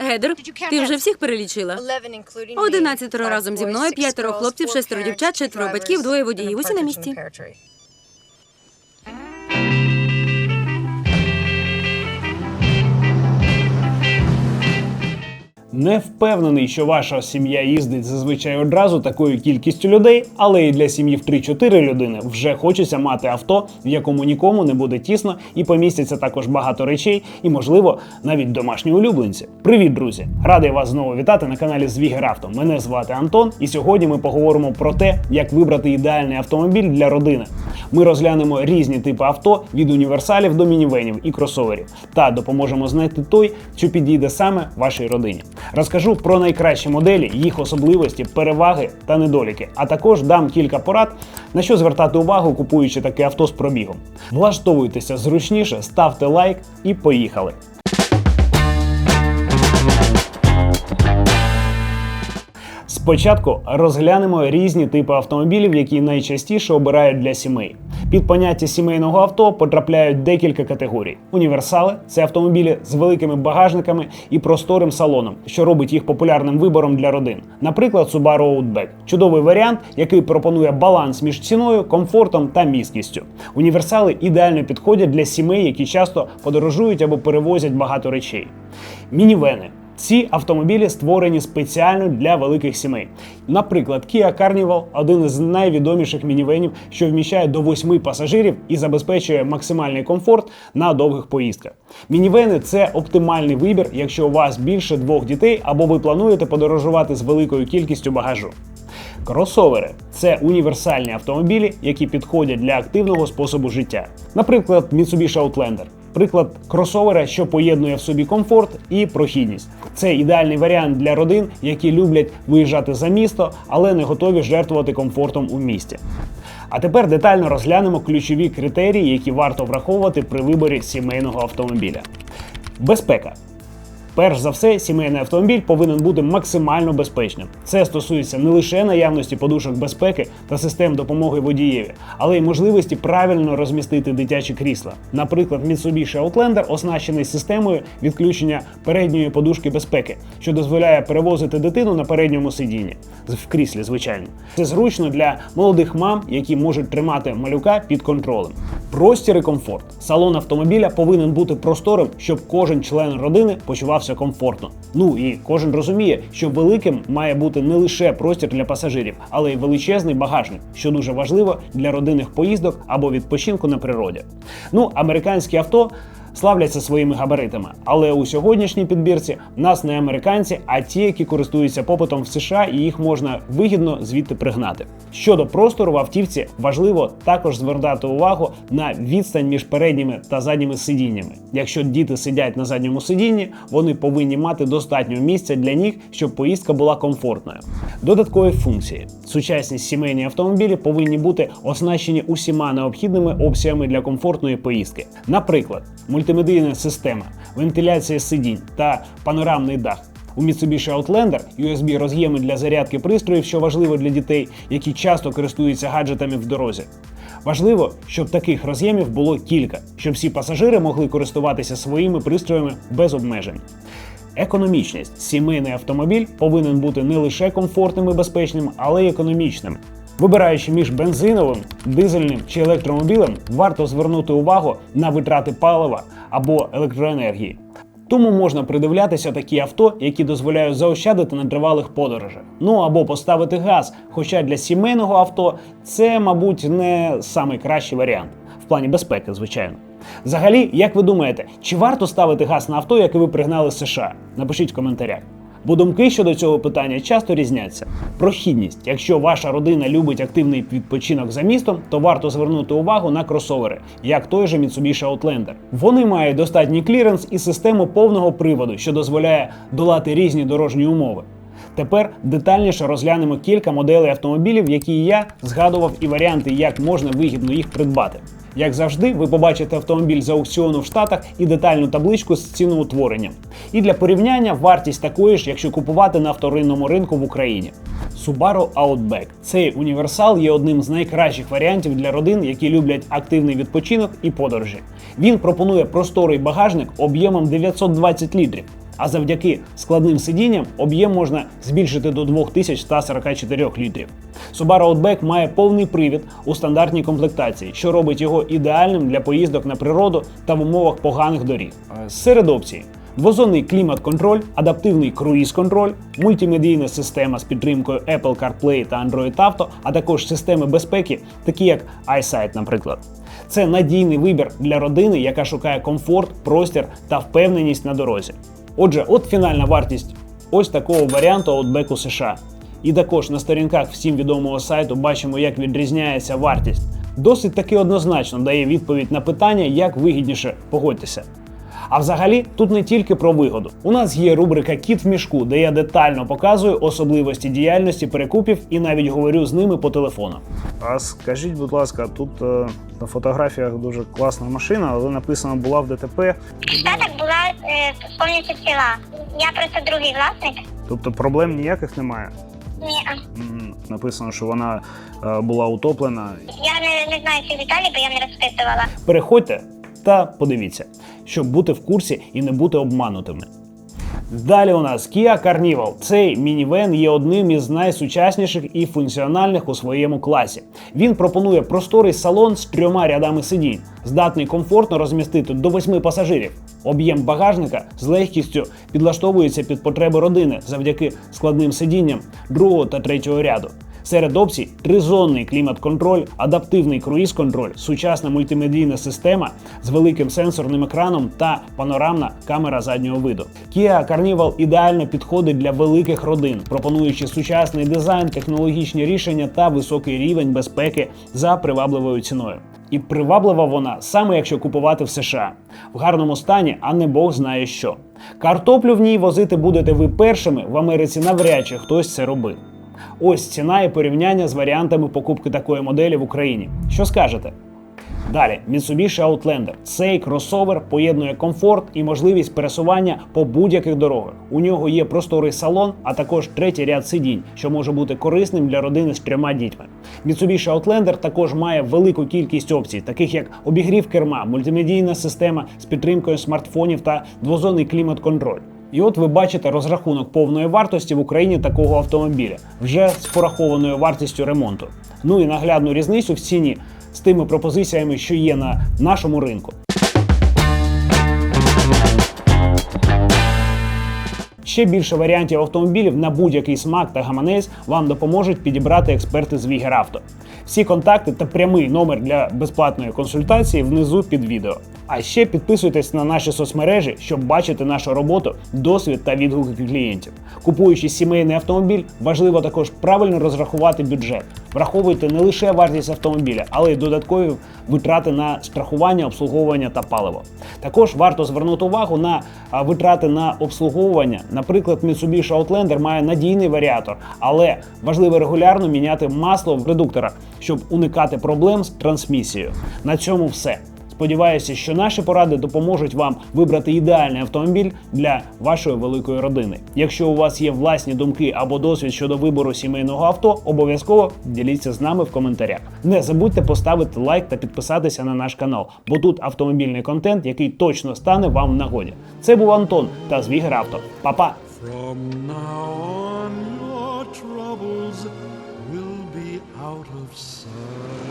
Гедер, ти вже всіх перелічила? Одинадцятеро разом зі мною, п'ятеро хлопців, шестеро дівчат, четверо батьків, двоє водіїв. Усі на місці. Не впевнений, що ваша сім'я їздить зазвичай одразу такою кількістю людей, але і для сім'ї в 3-4 людини вже хочеться мати авто, в якому нікому не буде тісно і помістяться також багато речей, і, можливо, навіть домашні улюбленці. Привіт, друзі! Радий вас знову вітати на каналі Звігеравто. Мене звати Антон, і сьогодні ми поговоримо про те, як вибрати ідеальний автомобіль для родини. Ми розглянемо різні типи авто від універсалів до мінівенів і кросоверів та допоможемо знайти той, що підійде саме вашій родині. Розкажу про найкращі моделі, їх особливості, переваги та недоліки, а також дам кілька порад, на що звертати увагу, купуючи таке авто з пробігом. Влаштовуйтеся зручніше, ставте лайк і поїхали. Спочатку розглянемо різні типи автомобілів, які найчастіше обирають для сімей. Під поняття сімейного авто потрапляють декілька категорій. Універсали це автомобілі з великими багажниками і просторим салоном, що робить їх популярним вибором для родин. Наприклад, Subaru Outback – чудовий варіант, який пропонує баланс між ціною, комфортом та міськістю. Універсали ідеально підходять для сімей, які часто подорожують або перевозять багато речей. Мінівени ці автомобілі створені спеціально для великих сімей. Наприклад, Kia Carnival – один із найвідоміших мінівенів, що вміщає до 8 пасажирів і забезпечує максимальний комфорт на довгих поїздках. Мінівени це оптимальний вибір, якщо у вас більше двох дітей або ви плануєте подорожувати з великою кількістю багажу. Кросовери це універсальні автомобілі, які підходять для активного способу життя. Наприклад, Mitsubishi Outlander. Приклад кросовера, що поєднує в собі комфорт і прохідність. Це ідеальний варіант для родин, які люблять виїжджати за місто, але не готові жертвувати комфортом у місті. А тепер детально розглянемо ключові критерії, які варто враховувати при виборі сімейного автомобіля. Безпека. Перш за все, сімейний автомобіль повинен бути максимально безпечним. Це стосується не лише наявності подушок безпеки та систем допомоги водієві, але й можливості правильно розмістити дитячі крісла. Наприклад, Mitsubishi Outlander оснащений системою відключення передньої подушки безпеки, що дозволяє перевозити дитину на передньому сидінні в кріслі, звичайно. Це зручно для молодих мам, які можуть тримати малюка під контролем. Простір і комфорт. Салон автомобіля повинен бути просторим, щоб кожен член родини почувався комфортно. Ну і кожен розуміє, що великим має бути не лише простір для пасажирів, але й величезний багажник, що дуже важливо для родинних поїздок або відпочинку на природі. Ну, американські авто. Славляться своїми габаритами, але у сьогоднішній підбірці в нас не американці, а ті, які користуються попитом в США, і їх можна вигідно звідти пригнати. Щодо простору в автівці, важливо також звертати увагу на відстань між передніми та задніми сидіннями. Якщо діти сидять на задньому сидінні, вони повинні мати достатньо місця для ніг, щоб поїздка була комфортною. Додаткові функції: сучасні сімейні автомобілі повинні бути оснащені усіма необхідними опціями для комфортної поїздки. Наприклад, мультимедійна система, вентиляція сидінь та панорамний дах. У Mitsubishi Outlander USB роз'єми для зарядки пристроїв, що важливо для дітей, які часто користуються гаджетами в дорозі. Важливо, щоб таких роз'ємів було кілька, щоб всі пасажири могли користуватися своїми пристроями без обмежень. Економічність. Сімейний автомобіль повинен бути не лише комфортним і безпечним, але й економічним. Вибираючи між бензиновим, дизельним чи електромобілем, варто звернути увагу на витрати палива або електроенергії. Тому можна придивлятися такі авто, які дозволяють заощадити на тривалих подорожах. Ну або поставити газ. Хоча для сімейного авто це, мабуть, не найкращий варіант в плані безпеки, звичайно. Взагалі, як ви думаєте, чи варто ставити газ на авто, яке ви пригнали з США? Напишіть в коментарях. Бо думки щодо цього питання часто різняться. Прохідність. Якщо ваша родина любить активний відпочинок за містом, то варто звернути увагу на кросовери, як той же Mitsubishi Outlander. Вони мають достатній кліренс і систему повного приводу, що дозволяє долати різні дорожні умови. Тепер детальніше розглянемо кілька моделей автомобілів, які я згадував, і варіанти, як можна вигідно їх придбати. Як завжди, ви побачите автомобіль з аукціону в Штатах і детальну табличку з ціноутворенням. І для порівняння вартість такої ж, якщо купувати на вторинному ринку в Україні. Subaru Outback. Цей універсал є одним з найкращих варіантів для родин, які люблять активний відпочинок і подорожі. Він пропонує просторий багажник об'ємом 920 літрів. А завдяки складним сидінням об'єм можна збільшити до 2144 літрів. Subaru Outback має повний привід у стандартній комплектації, що робить його ідеальним для поїздок на природу та в умовах поганих доріг. Серед опцій Двозонний клімат-контроль, адаптивний круїз-контроль, мультимедійна система з підтримкою Apple CarPlay та Android Auto, а також системи безпеки, такі як iSight, наприклад. Це надійний вибір для родини, яка шукає комфорт, простір та впевненість на дорозі. Отже, от фінальна вартість ось такого варіанту Outback США. І також на сторінках всім відомого сайту бачимо, як відрізняється вартість. Досить таки однозначно дає відповідь на питання, як вигідніше погодьтеся. А взагалі тут не тільки про вигоду. У нас є рубрика Кіт в мішку, де я детально показую особливості діяльності перекупів і навіть говорю з ними по телефону. А скажіть, будь ласка, тут е, на фотографіях дуже класна машина, але написано була в ДТП. Штаток була е, повністю ціла. Я просто другий власник. Тобто проблем ніяких немає. Ні, М, Написано, що вона е, була утоплена. я не, не знаю цих деталі, бо я не розпитувала. Переходьте та подивіться, щоб бути в курсі і не бути обманутими. Далі у нас Kia Carnival. Цей мінівен є одним із найсучасніших і функціональних у своєму класі. Він пропонує просторий салон з трьома рядами сидінь, здатний комфортно розмістити до восьми пасажирів. Об'єм багажника з легкістю підлаштовується під потреби родини завдяки складним сидінням другого та третього ряду. Серед опцій тризонний клімат-контроль, адаптивний круїз-контроль, сучасна мультимедійна система з великим сенсорним екраном та панорамна камера заднього виду. Kia Carnival ідеально підходить для великих родин, пропонуючи сучасний дизайн, технологічні рішення та високий рівень безпеки за привабливою ціною. І приваблива вона саме якщо купувати в США в гарному стані, а не Бог знає що. Картоплю в ній возити будете ви першими в Америці навряд чи хтось це робив. Ось ціна і порівняння з варіантами покупки такої моделі в Україні. Що скажете? Далі, Mitsubishi Outlander. Цей кросовер поєднує комфорт і можливість пересування по будь-яких дорогах. У нього є просторий салон, а також третій ряд сидінь, що може бути корисним для родини з трьома дітьми. Mitsubishi Outlander також має велику кількість опцій, таких як обігрів керма, мультимедійна система з підтримкою смартфонів та двозонний клімат-контроль. І от ви бачите розрахунок повної вартості в Україні такого автомобіля вже з порахованою вартістю ремонту. Ну і наглядну різницю в ціні з тими пропозиціями, що є на нашому ринку. Ще більше варіантів автомобілів на будь-який смак та гаманець вам допоможуть підібрати експерти з Вігеравто. Всі контакти та прямий номер для безплатної консультації внизу під відео. А ще підписуйтесь на наші соцмережі, щоб бачити нашу роботу, досвід та відгуки клієнтів. Купуючи сімейний автомобіль, важливо також правильно розрахувати бюджет. Враховуйте не лише вартість автомобіля, але й додаткові витрати на страхування, обслуговування та паливо. Також варто звернути увагу на витрати на обслуговування. Наприклад, Mitsubishi Outlander має надійний варіатор, але важливо регулярно міняти масло в редукторах, щоб уникати проблем з трансмісією. На цьому все. Сподіваюся, що наші поради допоможуть вам вибрати ідеальний автомобіль для вашої великої родини. Якщо у вас є власні думки або досвід щодо вибору сімейного авто, обов'язково діліться з нами в коментарях. Не забудьте поставити лайк та підписатися на наш канал, бо тут автомобільний контент, який точно стане вам в нагоді. Це був Антон та з Вігер Авто. Па-па! Out of sight.